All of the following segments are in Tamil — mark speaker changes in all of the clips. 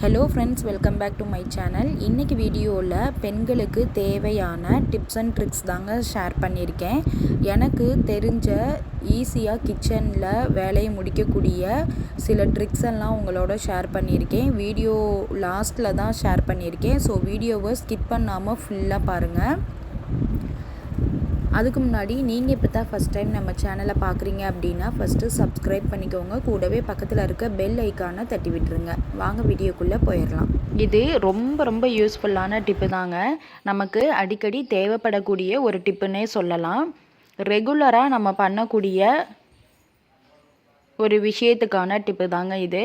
Speaker 1: Hello friends welcome back to my channel இன்றைக்கி வீடியோவில் பெண்களுக்கு தேவையான டிப்ஸ் அண்ட் ட்ரிக்ஸ் தாங்க ஷேர் பண்ணியிருக்கேன். எனக்கு தெரிஞ்ச ஈஸியாக கிச்சனில் வேலையை முடிக்கக்கூடிய சில ட்ரிக்ஸ் எல்லாம் உங்களோட ஷேர் பண்ணியிருக்கேன். வீடியோ லாஸ்ட்டில் தான் ஷேர் பண்ணியிருக்கேன். ஸோ வீடியோவை ஸ்கிப் பண்ணாமல் ஃபுல்லாக பாருங்கள் அதுக்கு முன்னாடி நீங்கள் இப்போ தான் ஃபஸ்ட் டைம் நம்ம சேனலை பார்க்குறீங்க அப்படின்னா ஃபஸ்ட்டு சப்ஸ்கிரைப் பண்ணிக்கோங்க. கூடவே பக்கத்தில் இருக்க பெல் ஐக்கானை தட்டி விட்டுருங்க. வாங்க வீடியோக்குள்ளே போயிடலாம். இது ரொம்ப ரொம்ப யூஸ்ஃபுல்லான டிப்பு தாங்க. நமக்கு அடிக்கடி தேவைப்படக்கூடிய ஒரு டிப்புன்னே சொல்லலாம். ரெகுலராக நம்ம பண்ணக்கூடிய ஒரு விஷயத்துக்கான டிப்பு தாங்க இது.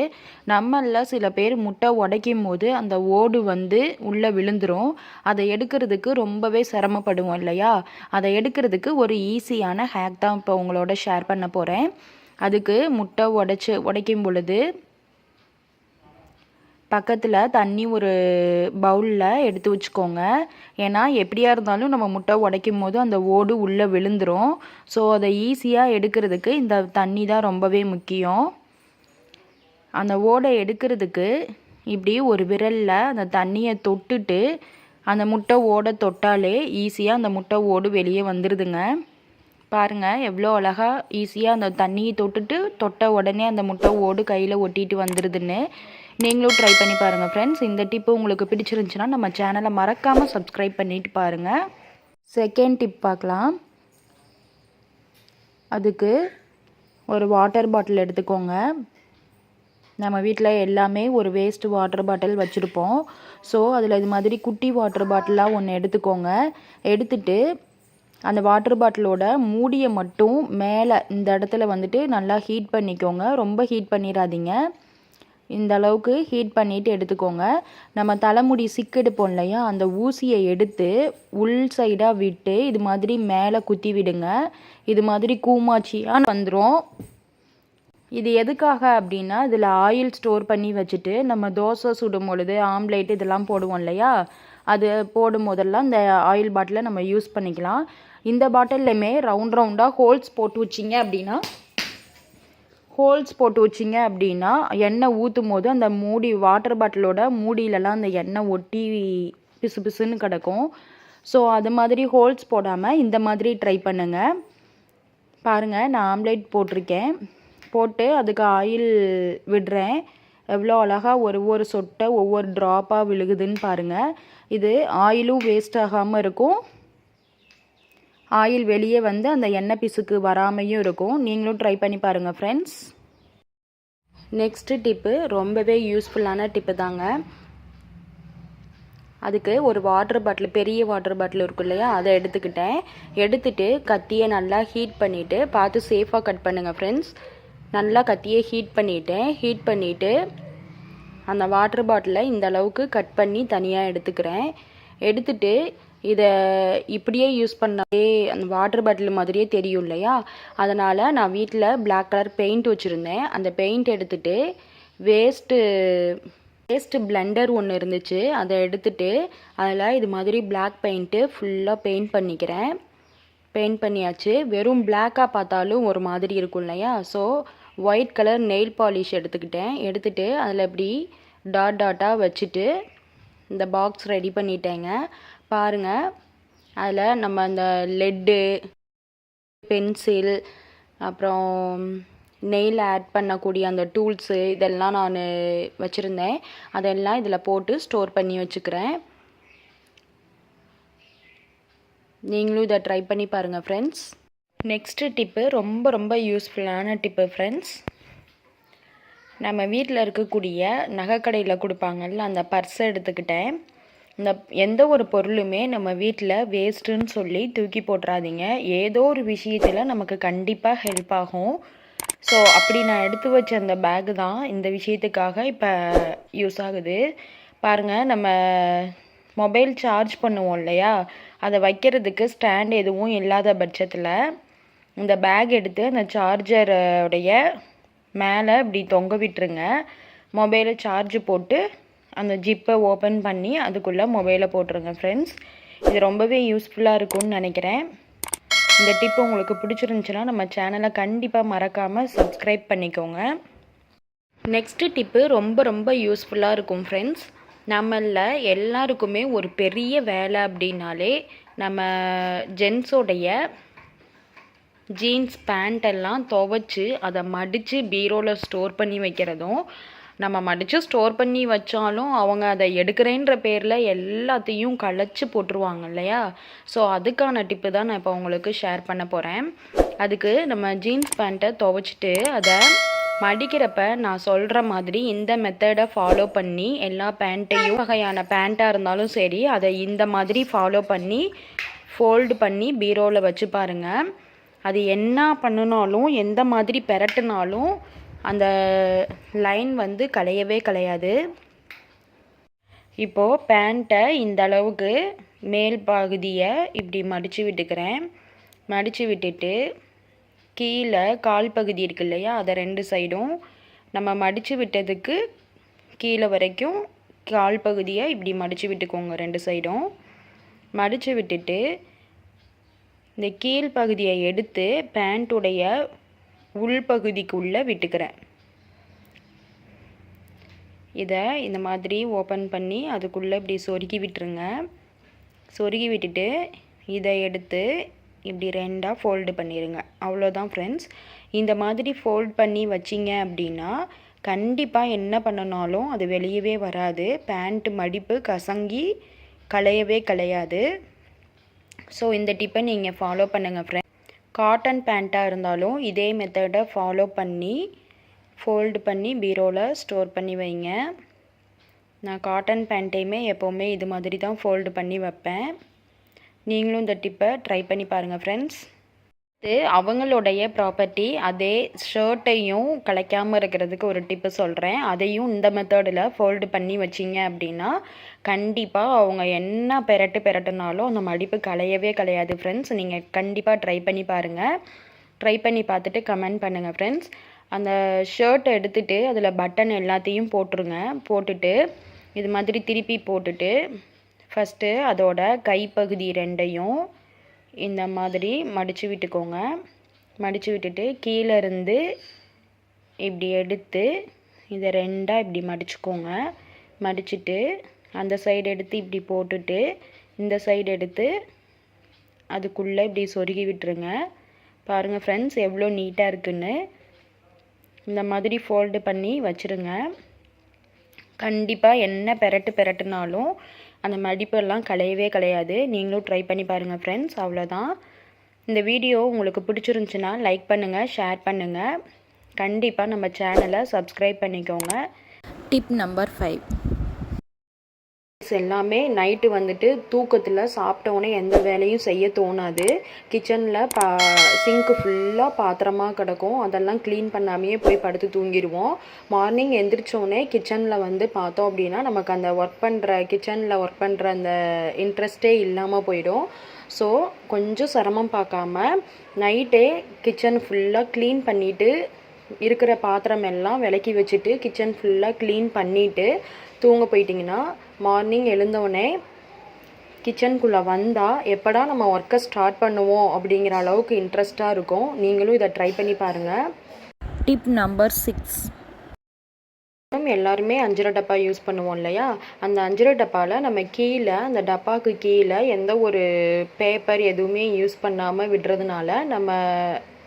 Speaker 1: நம்மளில் சில பேர் முட்டை உடைக்கும் போது அந்த ஓடு வந்து உள்ளே விழுந்துரும். அதை எடுக்கிறதுக்கு ரொம்பவே சிரமப்படுவோம் இல்லையா? அதை எடுக்கிறதுக்கு ஒரு ஈஸியான ஹேக் தான் இப்போ உங்களோட ஷேர் பண்ண போகிறேன் அதுக்கு முட்டை உடைச்சி உடைக்கும் பொழுது பக்கத்தில் தண்ணி ஒரு பவுலில் எடுத்து வச்சுக்கோங்க. ஏன்னா எப்படியா இருந்தாலும் நம்ம முட்டை உடைக்கும் போது அந்த ஓடு உள்ளே விழுந்துரும். ஸோ அதை ஈஸியாக எடுக்கிறதுக்கு இந்த தண்ணி தான் ரொம்பவே முக்கியம். அந்த ஓடை எடுக்கிறதுக்கு இப்படி ஒரு விரலில் அந்த தண்ணியை தொட்டுட்டு அந்த முட்டை ஓடை தொட்டாலே ஈஸியாக அந்த முட்டை ஓடு வெளியே வந்துடுதுங்க பாருங்கள் எவ்வளோ அழகாக ஈஸியாக அந்த தண்ணியை தொட்டுட்டு தொட்ட உடனே அந்த முட்டை ஓடு கையில் ஒட்டிட்டு வந்துடுதுன்னு நீங்களும் ட்ரை பண்ணி பாருங்கள் ஃப்ரெண்ட்ஸ் இந்த டிப்பு உங்களுக்கு பிடிச்சிருந்துச்சுன்னா நம்ம சேனலை மறக்காமல் சப்ஸ்கிரைப் பண்ணிட்டு பாருங்கள் செகண்ட் டிப் பார்க்கலாம். அதுக்கு ஒரு வாட்டர் பாட்டில் எடுத்துக்கோங்க. நம்ம வீட்டில் எல்லாமே ஒரு வேஸ்ட் வாட்டர் பாட்டில் வச்சுருப்போம். ஸோ அதில் இது மாதிரி குட்டி வாட்டர் பாட்டிலாக ஒன்று எடுத்துக்கோங்க. எடுத்துட்டு அந்த வாட்டர் பாட்டிலோட மூடியை மட்டும் மேலே இந்த இடத்துல வந்துட்டு நல்லா ஹீட் பண்ணிக்கோங்க. ரொம்ப ஹீட் பண்ணிடாதீங்க இந்த அளவுக்கு ஹீட் பண்ணிவிட்டு எடுத்துக்கோங்க. நம்ம தலைமுடி சிக்கு எடுப்போம் இல்லையா? அந்த ஊசியை எடுத்து உள் சைடாக விட்டு இது மாதிரி மேலே குத்தி விடுங்க. இது மாதிரி கூமாச்சியாக வந்துடும் இது எதுக்காக அப்படின்னா இதில் ஆயில் ஸ்டோர் பண்ணி வச்சுட்டு நம்ம தோசை சுடும் பொழுது ஆம்லேட் இதெல்லாம் போடுவோம் இல்லையா? அது போடும் போதெல்லாம் இந்த ஆயில் பாட்டிலை நம்ம யூஸ் பண்ணிக்கலாம். இந்த பாட்டில்லையுமே ரவுண்ட் ரவுண்டாக ஹோல்ஸ் போட்டு வச்சிங்க அப்படின்னா ஹோல்ஸ் போட்டு வச்சிங்க அப்படின்னா எண்ணெய் ஊற்றும் போது அந்த மூடி வாட்டர் பாட்டிலோட மூடியிலலாம் அந்த எண்ணெய் ஒட்டி பிசு பிசுன்னு கிடக்கும். ஸோ அது மாதிரி ஹோல்ஸ் போடாமல் இந்த மாதிரி ட்ரை பண்ணுங்கள் பாருங்கள் நான் ஆம்லேட் போட்டிருக்கேன். போட்டு அதுக்கு ஆயில் விடுறேன். எவ்வளோ அழகாக ஒரு ஒரு சொட்டை ஒவ்வொரு ட்ராப்பாக விழுகுதுன்னு பாருங்கள் இது ஆயிலும் வேஸ்ட் ஆகாமல் இருக்கும். ஆயில் வெளியே வந்து அந்த எண்ணெய் பிசுக்கு வராமையும் இருக்கும். நீங்களும் ட்ரை பண்ணி பாருங்கள் ஃப்ரெண்ட்ஸ் நெக்ஸ்ட்டு டிப்பு ரொம்பவே யூஸ்ஃபுல்லான டிப்பு தாங்க. அதுக்கு ஒரு வாட்டர் பாட்டில் பெரிய வாட்டர் பாட்டில் இருக்கும் இல்லையா? அதை எடுத்துக்கிட்டேன். எடுத்துட்டு கத்தியை நல்லா ஹீட் பண்ணிவிட்டு பார்த்து சேஃபாக கட் பண்ணுங்கள் ஃப்ரெண்ட்ஸ் நல்லா கத்தியை ஹீட் பண்ணிவிட்டேன் ஹீட் பண்ணிவிட்டு அந்த வாட்டர் பாட்டிலை இந்த அளவுக்கு கட் பண்ணி தனியாக எடுத்துக்கிறேன். எடுத்துகிட்டு இதை இப்படியே யூஸ் பண்ணாலே அந்த வாட்டர் பாட்டில் மாதிரியே தெரியும் இல்லையா? அதனால் நான் வீட்டில் பிளாக் கலர் பெயிண்ட் வச்சுருந்தேன். அந்த பெயிண்ட் எடுத்துகிட்டு வேஸ்ட்டு வேஸ்ட்டு பிளெண்டர் ஒன்று இருந்துச்சு. அதை எடுத்துகிட்டு அதில் இது மாதிரி பிளாக் பெயிண்ட்டு ஃபுல்லாக பெயிண்ட் பண்ணிக்கிறேன். பெயிண்ட் பண்ணியாச்சு. வெறும் பிளாக்காக பார்த்தாலும் ஒரு மாதிரி இருக்கும் இல்லையா? So white colour nail polish எடுத்துக்கிட்டேன். எடுத்துகிட்டு அதில் இப்படி டாட் டாட்டாக வச்சுட்டு இந்த பாக்ஸ் ரெடி பண்ணிட்டேங்க. பாருங்கள் அதில் நம்ம அந்த லெட்டு பென்சில் அப்புறம் நெயில் ஆட் பண்ணக்கூடிய அந்த டூல்ஸு இதெல்லாம் நான் வச்சுருந்தேன். அதெல்லாம் இதில் போட்டு ஸ்டோர் பண்ணி வச்சுக்கிறேன். நீங்களும் இதை ட்ரை பண்ணி பாருங்கள் ஃப்ரெண்ட்ஸ் நெக்ஸ்ட்டு டிப்பு ரொம்ப ரொம்ப யூஸ்ஃபுல்லான டிப்பு ஃப்ரெண்ட்ஸ் நம்ம வீட்டில் இருக்கக்கூடிய நகைக்கடையில் கொடுப்பாங்கல்ல அந்த பர்ஸை எடுத்துக்கிட்டேன். இந்த எந்த ஒரு பொருளுமே நம்ம வீட்டில் வேஸ்ட்டுன்னு சொல்லி தூக்கி போட்டுறாதீங்க. ஏதோ ஒரு விஷயத்தில் நமக்கு கண்டிப்பாக ஹெல்ப் ஆகும். ஸோ அப்படி நான் எடுத்து வச்ச அந்த பேகு தான் இந்த விஷயத்துக்காக இப்போ யூஸ் ஆகுது. பாருங்கள் நம்ம மொபைல் சார்ஜ் பண்ணுவோம் இல்லையா? அதை வைக்கிறதுக்கு ஸ்டாண்ட் எதுவும் இல்லாத பட்சத்தில் இந்த பேக் எடுத்து அந்த சார்ஜருடைய மேலே இப்படி தொங்க விட்டுருங்க. மொபைலை சார்ஜ் போட்டு அந்த ஜிப்பை ஓப்பன் பண்ணி அதுக்குள்ளே மொபைலை போட்டுருங்க ஃப்ரெண்ட்ஸ் இது ரொம்பவே யூஸ்ஃபுல்லாக இருக்கும்னு நினைக்கிறேன். இந்த டிப் உங்களுக்கு பிடிச்சிருந்துச்சுன்னா நம்ம சேனலை கண்டிப்பாக மறக்காமல் சப்ஸ்கிரைப் பண்ணிக்கோங்க. நெக்ஸ்ட்டு டிப்பு ரொம்ப ரொம்ப யூஸ்ஃபுல்லாக இருக்கும் ஃப்ரெண்ட்ஸ் நம்மள எல்லாருக்குமே ஒரு பெரிய வேலை அப்படின்னாலே நம்ம ஜென்ஸோடைய ஜீன்ஸ் பேண்ட் எல்லாம் துவைச்சி அதை மடித்து பீரோவில் ஸ்டோர் பண்ணி வைக்கிறதும் நம்ம மடித்து ஸ்டோர் பண்ணி வச்சாலும் அவங்க அதை எடுக்கிறேன்ற பேரில் எல்லாத்தையும் களைச்சி போட்டுருவாங்க இல்லையா? ஸோ அதுக்கான டிப்பு தான் நான் இப்போ உங்களுக்கு ஷேர் பண்ண போகிறேன் அதுக்கு நம்ம ஜீன்ஸ் பேண்ட்டை துவைச்சிட்டு அதை மடிக்கிறப்ப நான் சொல்கிற மாதிரி இந்த மெத்தடை ஃபாலோ பண்ணி எல்லா பேண்ட்டையும் வகையான பேண்ட்டாக இருந்தாலும் சரி அதை இந்த மாதிரி ஃபாலோ பண்ணி ஃபோல்டு பண்ணி பீரோவில் வச்சு பாருங்கள் அது என்ன பண்ணினாலும் எந்த மாதிரி பெரட்டினாலும் அந்த லைன் வந்து கலையவே கலையாது. இப்போது பேண்ட்டை இந்த அளவுக்கு மேல் பகுதியை இப்படி மடித்து விட்டுக்கிறேன். மடித்து விட்டுட்டு கீழே கால் பகுதி இருக்கு இல்லையா அதை ரெண்டு சைடும் நம்ம மடித்து விட்டதுக்கு கீழே வரைக்கும் கால் பகுதியை இப்படி மடித்து விட்டுக்கோங்க ரெண்டு சைடும் மடித்து விட்டுட்டு இந்த கீழ் பகுதியை எடுத்து பேண்ட்டுடைய உள்பகுதிக்குள்ளே விட்டுக்கிறேன். இதை இந்த மாதிரி ஓப்பன் பண்ணி அதுக்குள்ளே இப்படி சொருகி விட்டுருங்க. சொருகி விட்டுட்டு இதை எடுத்து இப்படி ரெண்டாக ஃபோல்டு பண்ணிடுங்க அவ்வளோதான் ஃப்ரெண்ட்ஸ் இந்த மாதிரி ஃபோல்ட் பண்ணி வச்சிங்க அப்படின்னா கண்டிப்பாக என்ன பண்ணனாலும் அது வெளியவே வராது. பேண்ட்டு மடிப்பு கசங்கி களையவே களையாது. ஸோ இந்த டிப்பை நீங்கள் ஃபாலோ பண்ணுங்கள் ஃப்ரெண்ட் காட்டன் பேண்ட்டாக இருந்தாலும் இதே மெத்தடை ஃபாலோ பண்ணி ஃபோல்டு பண்ணி பீரோவில் ஸ்டோர் பண்ணி வைங்க. நான் காட்டன் பேண்ட்டையுமே எப்போவுமே இது மாதிரி தான் ஃபோல்டு பண்ணி வைப்பேன். நீங்களும் இந்த டிப்பை ட்ரை பண்ணி பாருங்கள் ஃப்ரெண்ட்ஸ் இது அவங்களுடைய ப்ராப்பர்ட்டி அதே ஷர்ட்டையும் கலைக்காமல் இருக்கிறதுக்கு ஒரு டிப்பு சொல்கிறேன் அதையும் இந்த மெத்தடில் ஃபோல்டு பண்ணி வச்சிங்க அப்படின்னா கண்டிப்பாக அவங்க என்ன பெரட்டு பெரட்டுனாலும் அந்த மடிப்பு கலையவே கலையாது ஃப்ரெண்ட்ஸ் நீங்கள் கண்டிப்பாக ட்ரை பண்ணி பாருங்கள் ட்ரை பண்ணி பார்த்துட்டு கமெண்ட் பண்ணுங்கள் ஃப்ரெண்ட்ஸ் அந்த ஷர்ட் எடுத்துகிட்டு அதில் பட்டன் எல்லாத்தையும் போட்டுருங்க. போட்டுட்டு இது மாதிரி திருப்பி போட்டுட்டு ஃபஸ்ட்டு அதோட கைப்பகுதி ரெண்டையும் இந்த மாதிரி மடித்து விட்டுக்கோங்க. மடித்து விட்டுட்டு கீழே இருந்து இப்படி எடுத்து இதை ரெண்டாக இப்படி மடிச்சுக்கோங்க. மடிச்சுட்டு அந்த சைடு எடுத்து இப்படி போட்டுட்டு இந்த சைடு எடுத்து அதுக்குள்ளே இப்படி சொருகி விட்டுருங்க. பாருங்கள் ஃப்ரெண்ட்ஸ் எவ்வளோ நீட்டாக இருக்குன்னு. இந்த மாதிரி ஃபோல்டு பண்ணி வச்சுருங்க. கண்டிப்பாக என்ன பெரட்டு பெரட்டுனாலும் அந்த மடிப்பெல்லாம் கலையவே கலையாது நீங்களும் ட்ரை பண்ணி பாருங்கள் ஃப்ரெண்ட்ஸ் அவ்வளோதான் இந்த வீடியோ உங்களுக்கு பிடிச்சிருந்துச்சுன்னா லைக் பண்ணுங்கள் ஷேர் பண்ணுங்கள் கண்டிப்பாக நம்ம சேனலை சப்ஸ்கிரைப் பண்ணிக்கோங்க. டிப் நம்பர் ஃபைவ் எல்லாமே நைட்டு வந்துட்டு தூக்கத்தில் சாப்பிட்டோன்னே எந்த வேலையும் செய்ய தோணாது. கிச்சனில் பா சிங்க்கு ஃபுல்லாக பாத்திரமாக கிடக்கும். அதெல்லாம் க்ளீன் பண்ணாமையே போய் படுத்து தூங்கிடுவோம் மார்னிங் எந்திரிச்சோடனே கிச்சனில் வந்து பார்த்தோம் அப்படின்னா நமக்கு அந்த ஒர்க் பண்ணுற கிச்சனில் ஒர்க் பண்ணுற அந்த இன்ட்ரெஸ்ட்டே இல்லாமல் போயிடும். ஸோ கொஞ்சம் சிரமம் பார்க்காம நைட்டே கிச்சன் ஃபுல்லாக க்ளீன் பண்ணிவிட்டு இருக்கிற பாத்திரம் எல்லாம் விலக்கி வச்சுட்டு கிச்சன் ஃபுல்லாக க்ளீன் பண்ணிவிட்டு தூங்க போயிட்டிங்கன்னா மார்னிங் எழுந்தவுடனே கிச்சனுக்குள்ளே வந்தால் எப்படா நம்ம ஒர்க்கை ஸ்டார்ட் பண்ணுவோம் அப்படிங்கிற அளவுக்கு இன்ட்ரெஸ்ட்டாக இருக்கும். நீங்களும் இதை ட்ரை பண்ணி பாருங்கள்
Speaker 2: டிப் நம்பர் சிக்ஸ்
Speaker 1: எல்லாருமே அஞ்சரை டப்பா யூஸ் பண்ணுவோம் இல்லையா? அந்த அஞ்சரை டப்பாவில் நம்ம கீழே அந்த டப்பாவுக்கு கீழே எந்த ஒரு பேப்பர் எதுவுமே யூஸ் பண்ணாமல் விடுறதுனால நம்ம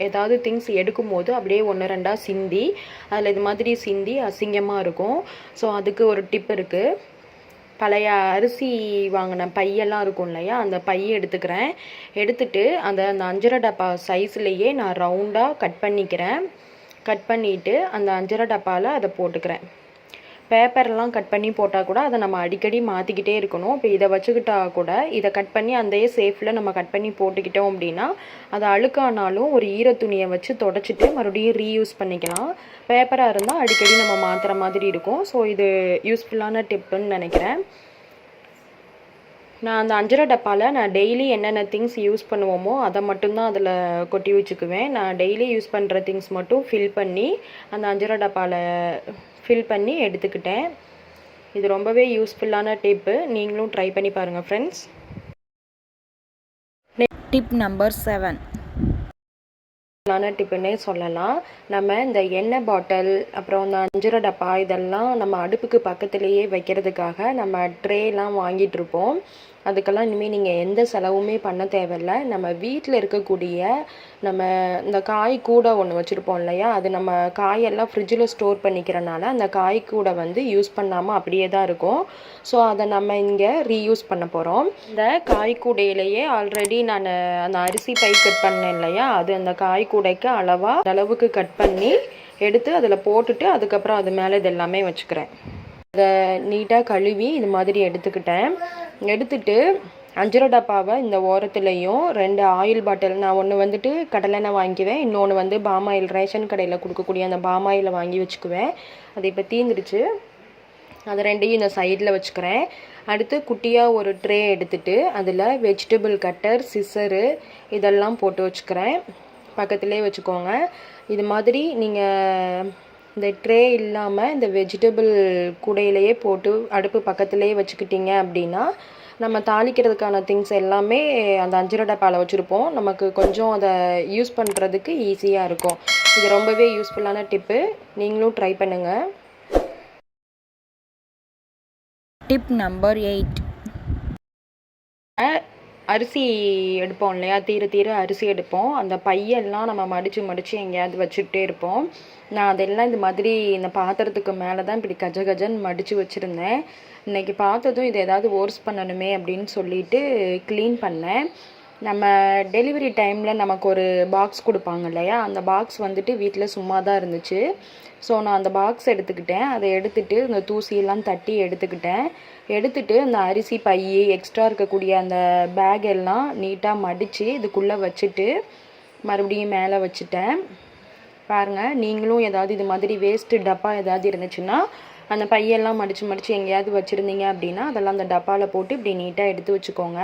Speaker 1: ஏதாவது திங்ஸ் எடுக்கும்போது அப்படியே ஒன்று ரெண்டாக சிந்தி அதில் இது மாதிரி சிந்தி அசிங்கமாக இருக்கும். ஸோ அதுக்கு ஒரு டிப் இருக்குது பழைய அரிசி வாங்கின பையெல்லாம் இருக்கும் இல்லையா? அந்த பையை எடுத்துக்கிறேன். எடுத்துட்டு அந்த அந்த அஞ்சரை டப்பா சைஸ்லேயே நான் ரவுண்டாக கட் பண்ணிக்கிறேன். கட் பண்ணிவிட்டு அந்த அஞ்சரை டப்பாவில் அதை போட்டுக்கிறேன். பேப்பர்லாம் கட் பண்ணி போட்டால் கூட அதை நம்ம அடிக்கடி மாற்றிக்கிட்டே இருக்கணும். இப்போ இதை வச்சுக்கிட்டா கூட இதை கட் பண்ணி அந்த சேஃபில் நம்ம கட் பண்ணி போட்டுக்கிட்டோம் அப்படின்னா அது அழுக்கானாலும் ஒரு ஈர துணியை வச்சு தொடச்சிட்டு மறுபடியும் ரீயூஸ் பண்ணிக்கலாம். பேப்பராக இருந்தால் அடிக்கடி நம்ம மாற்றுற மாதிரி இருக்கும். ஸோ இது யூஸ்ஃபுல்லான டிப்புன்னு நினைக்கிறேன். நான் அந்த அஞ்சரை டப்பாவில் நான் டெய்லி என்னென்ன திங்ஸ் யூஸ் பண்ணுவோமோ அதை மட்டும்தான் அதில் கொட்டி வச்சுக்குவேன். நான் டெய்லி யூஸ் பண்ணுற திங்ஸ் மட்டும் ஃபில் பண்ணி அந்த அஞ்சரை டப்பாவில் ஃபில் பண்ணி எடுத்துக்கிட்டேன். இது ரொம்பவே யூஸ்ஃபுல்லான டிப்பு நீங்களும் ட்ரை பண்ணி பாருங்கள் ஃப்ரெண்ட்ஸ்
Speaker 2: டிப் நம்பர் செவன்
Speaker 1: லான டிப்புன்னே சொல்லலாம். நம்ம இந்த எண்ணெய் பாட்டில் அப்புறம் இந்த அஞ்சரை டப்பா இதெல்லாம் நம்ம அடுப்புக்கு பக்கத்துலேயே வைக்கிறதுக்காக நம்ம ட்ரேலாம் வாங்கிட்டு இருப்போம். அதுக்கெல்லாம் இனிமேல் நீங்கள் எந்த செலவுமே பண்ண தேவையில்ல. நம்ம வீட்டில் இருக்கக்கூடிய நம்ம இந்த காய் கூடை ஒன்று வச்சுருப்போம் இல்லையா? அது நம்ம காயெல்லாம் ஃப்ரிட்ஜில் ஸ்டோர் பண்ணிக்கிறனால அந்த காய் கூடை வந்து யூஸ் பண்ணாமல் அப்படியே தான் இருக்கும். ஸோ அதை நம்ம இங்கே ரீயூஸ் பண்ண போகிறோம் இந்த காய் கூடையிலேயே ஆல்ரெடி நான் அந்த அரிசி பை கட் பண்ணேன் இல்லையா? அது அந்த காய் கூடைக்கு அளவாக அளவுக்கு கட் பண்ணி எடுத்து அதில் போட்டுட்டு அதுக்கப்புறம் அது மேலே இது எல்லாமே வச்சுக்கிறேன். அதை நீட்டாக கழுவி இது மாதிரி எடுத்துக்கிட்டேன். எடுத்துட்டு அஞ்சரை டப்பாவை இந்த ஓரத்துலேயும் ரெண்டு ஆயில் பாட்டில் நான் ஒன்று வந்துட்டு கடலெண்ணெய் வாங்கிக்குவேன் இன்னொன்று வந்து பாமாயில் ஆயில் ரேஷன் கடையில் கொடுக்கக்கூடிய அந்த பாம் ஆயிலை வாங்கி வச்சுக்குவேன். அது இப்போ தீந்துடுச்சு அது ரெண்டையும் இந்த சைடில் வச்சுக்கிறேன். அடுத்து குட்டியாக ஒரு ட்ரே எடுத்துட்டு அதில் வெஜிடபிள் கட்டர் சிசரு இதெல்லாம் போட்டு வச்சுக்கிறேன். பக்கத்துலேயே வச்சுக்கோங்க. இது மாதிரி நீங்கள் இந்த ட்ரே இல்லாமல் இந்த வெஜிடபிள் கூடையிலேயே போட்டு அடுப்பு பக்கத்துலேயே வச்சுக்கிட்டீங்க அப்படின்னா நம்ம தாளிக்கிறதுக்கான திங்ஸ் எல்லாமே அந்த அஞ்சரை டப்பாவில் வச்சுருப்போம். நமக்கு கொஞ்சம் அதை யூஸ் பண்ணுறதுக்கு ஈஸியாக இருக்கும். இது ரொம்பவே யூஸ்ஃபுல்லான டிப்பு. நீங்களும் ட்ரை பண்ணுங்கள்
Speaker 2: Tip number 8.
Speaker 1: அரிசி எடுப்போம் இல்லையா? தீர தீர அரிசி எடுப்போம். அந்த பையெல்லாம் நம்ம மடித்து மடித்து எங்கேயாவது வச்சுக்கிட்டே இருப்போம். நான் அதெல்லாம் இந்த மாதிரி இந்த பாத்திரத்துக்கு மேலே தான் இப்படி கஜ கஜன்னு மடித்து வச்சுருந்தேன். இன்னைக்கு பார்த்ததும் இது ஏதாவது ஓர்ஸ் பண்ணணுமே அப்படின்னு சொல்லிட்டு க்ளீன் பண்ணேன். நம்ம டெலிவரி டைமில் நமக்கு ஒரு பாக்ஸ் கொடுப்பாங்க இல்லையா? அந்த பாக்ஸ் வந்துட்டு வீட்டில் சும்மா தான் இருந்துச்சு. ஸோ நான் அந்த பாக்ஸ் எடுத்துக்கிட்டேன். அதை எடுத்துகிட்டு இந்த தூசியெல்லாம் தட்டி எடுத்துக்கிட்டேன். எடுத்துகிட்டு அந்த அரிசி பை எக்ஸ்ட்ரா இருக்கக்கூடிய அந்த பேக் எல்லாம் நீட்டாக மடித்து இதுக்குள்ளே வச்சுட்டு மறுபடியும் மேலே வச்சுட்டேன். பாருங்கள் நீங்களும் ஏதாவது இது மாதிரி வேஸ்ட்டு டப்பா ஏதாவது இருந்துச்சுன்னா அந்த பையெல்லாம் மடித்து மடித்து எங்கேயாவது வச்சுருந்தீங்க அப்படின்னா அதெல்லாம் அந்த டப்பாவில் போட்டு இப்படி நீட்டாக எடுத்து வச்சுக்கோங்க.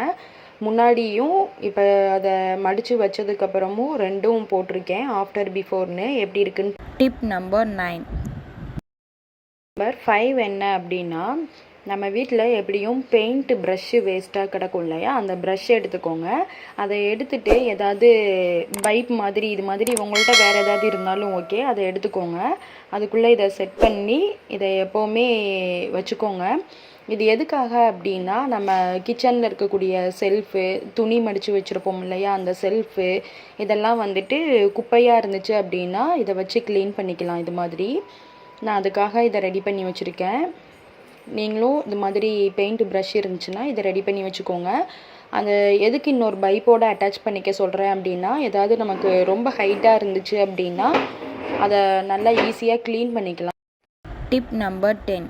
Speaker 1: முன்னாடியும் இப்போ அதை மடித்து வச்சதுக்கப்புறமும் ரெண்டும் போட்டிருக்கேன் ஆஃப்டர் பிஃபோர்னு எப்படி இருக்குன்னு
Speaker 2: Tip number 9.
Speaker 1: நம்பர் ஃபைவ் என்ன அப்படின்னா நம்ம வீட்டில் எப்படியும் பெயிண்ட் ப்ரஷ்ஷு வேஸ்ட்டாக கிடக்கும் இல்லையா? அந்த ப்ரஷ் எடுத்துக்கோங்க. அதை எடுத்துட்டு ஏதாவது பைப் மாதிரி இது மாதிரி உங்கள்கிட்ட வேறு ஏதாவது இருந்தாலும் ஓகே அதை எடுத்துக்கோங்க. அதுக்குள்ளே இதை செட் பண்ணி இதை எப்போவுமே வச்சுக்கோங்க. இது எதுக்காக அப்படின்னா நம்ம கிச்சனில் இருக்கக்கூடிய செல்ஃபு துணி மடித்து வச்சுருப்போம் இல்லையா? அந்த செல்ஃபு இதெல்லாம் வந்துட்டு குப்பையாக இருந்துச்சு அப்படின்னா இதை வச்சு க்ளீன் பண்ணிக்கலாம் இது மாதிரி. நான் அதுக்காக இதை ரெடி பண்ணி வச்சுருக்கேன். நீங்களும் இது மாதிரி பெயிண்ட் ப்ரஷ் இருந்துச்சுன்னா இதை ரெடி பண்ணி வச்சுக்கோங்க. அந்த எதுக்கு இன்னொரு பைப்போட அட்டாச் பண்ணிக்க சொல்கிறேன் அப்படின்னா ஏதாவது நமக்கு ரொம்ப ஹைட்டாக இருந்துச்சு அப்படின்னா அதை நல்லா ஈஸியாக க்ளீன் பண்ணிக்கலாம்.
Speaker 2: டிப் நம்பர் டென்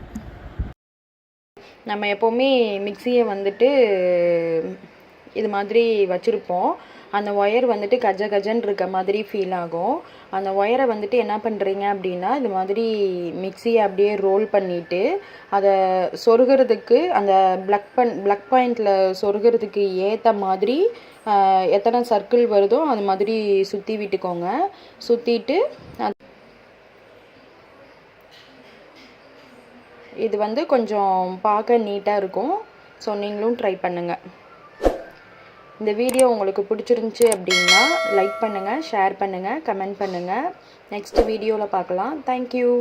Speaker 1: நம்ம எப்போவுமே மிக்சியை வந்துட்டு இது மாதிரி வச்சுருப்போம். அந்த ஒயர் வந்துட்டு கஜ கஜன்னு இருக்க மாதிரி ஃபீல் ஆகும். அந்த ஒயரை வந்துட்டு என்ன பண்ணுறீங்க அப்படின்னா இது மாதிரி மிக்சியை அப்படியே ரோல் பண்ணிவிட்டு அதை சொருகிறதுக்கு அந்த ப்ளக் பண் ப்ளக் பாயிண்டில் சொருகிறதுக்கு ஏற்ற மாதிரி எத்தனை சர்க்கிள் வருதோ அது மாதிரி சுற்றி விட்டுக்கோங்க. சுற்றிட்டு இது வந்து கொஞ்சம் பார்க்க நீட்டாக இருக்கும். ஸோ நீங்களும் ட்ரை பண்ணுங்கள் இந்த வீடியோ உங்களுக்கு பிடிச்சிருந்துச்சி அப்படின்னா லைக் பண்ணுங்கள் ஷேர் பண்ணுங்கள் கமெண்ட் பண்ணுங்கள் நெக்ஸ்ட் வீடியோவில் பார்க்கலாம். தேங்க்யூ